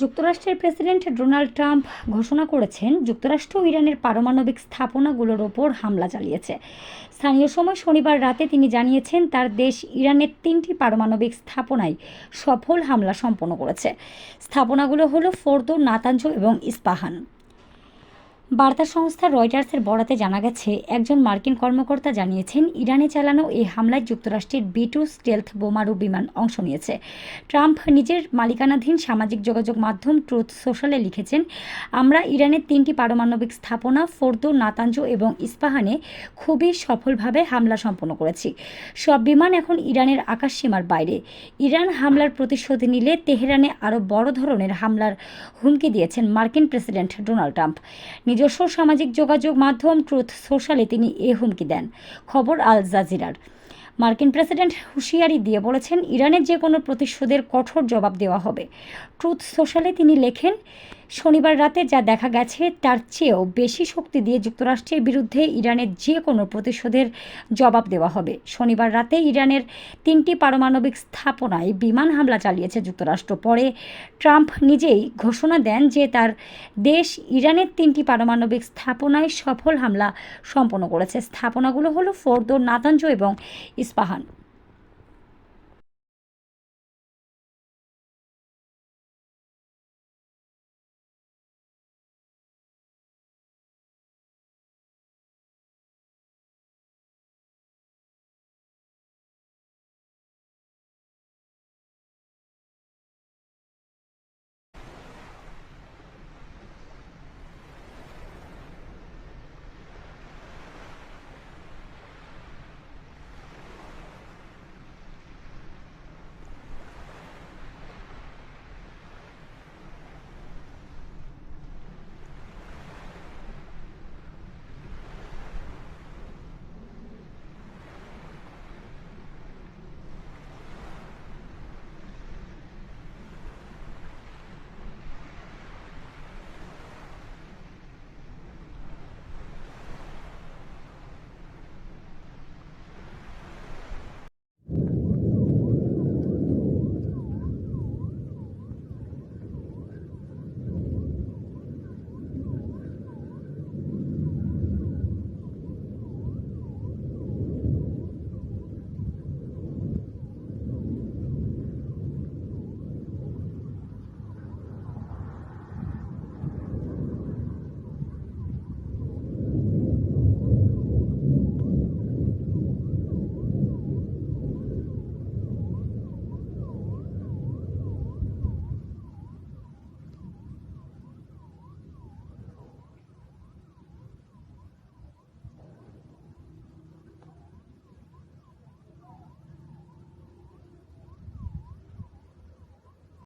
যুক্তরাষ্ট্রের president Donald Trump ঘোষণা করেছেন, যুক্তরাষ্ট্র ইরানের পারমাণবিক স্থাপনাগুলোর ওপর হামলা চালিয়েছে। স্থানীয় সময় শনিবার রাতে তিনি জানিয়েছেন, তার দেশ ইরানের তিনটি পারমাণবিক স্থাপনায় সফল হামলা সম্পন্ন করেছে। স্থাপনাগুলো হলো ফোর্দো, নাতাঞ্জ এবং ইস্পাহান। বার্তা সংস্থা রয়টার্সের বরাতে জানা গেছে, একজন মার্কিন কর্মকর্তা জানিয়েছেন, ইরানে চালানো এই হামলায় যুক্তরাষ্ট্রের বি টু স্টেলথ বোমারু বিমান অংশ নিয়েছে। ট্রাম্প নিজের মালিকানাধীন সামাজিক যোগাযোগ মাধ্যম ট্রুথ সোশ্যালে লিখেছেন, আমরা ইরানের তিনটি পারমাণবিক স্থাপনা, ফোর্দো, নাতাঞ্জ এবং ইস্পাহানে খুবই সফলভাবে হামলা সম্পন্ন করেছি। সব বিমান এখন ইরানের আকাশসীমার বাইরে। ইরান হামলার প্রতিশোধ নিলে তেহরানে আরও বড় ধরনের হামলার হুমকি দিয়েছেন মার্কিন প্রেসিডেন্ট ডোনাল্ড ট্রাম্প। নিজস্ব সামাজিক যোগাযোগ মাধ্যম ট্রুথ সোশ্যালে তিনি এ হুমকি দেন। খবর আল জাজিরার। মার্কিন প্রেসিডেন্ট হুঁশিয়ারি দিয়ে বলেছেন, ইরানের যে কোনো প্রতিশোধের কঠোর জবাব দেওয়া হবে। ট্রুথ সোশ্যালে তিনি লেখেন শনিবার রাতে যা দেখা গেছে, তার চেয়েও বেশি শক্তি দিয়ে যুক্তরাষ্ট্রের বিরুদ্ধে ইরানের যে কোনো প্রতিশোধের জবাব দেওয়া হবে। শনিবার রাতে ইরানের তিনটি পারমাণবিক স্থাপনায় বিমান হামলা চালিয়েছে যুক্তরাষ্ট্র। পরে ট্রাম্প নিজেই ঘোষণা দেন যে তার দেশ ইরানের তিনটি পারমাণবিক স্থাপনায় সফল হামলা সম্পন্ন করেছে। স্থাপনাগুলো হলো ফোর্দো নাতাঞ্জ এবং ইস্পাহান।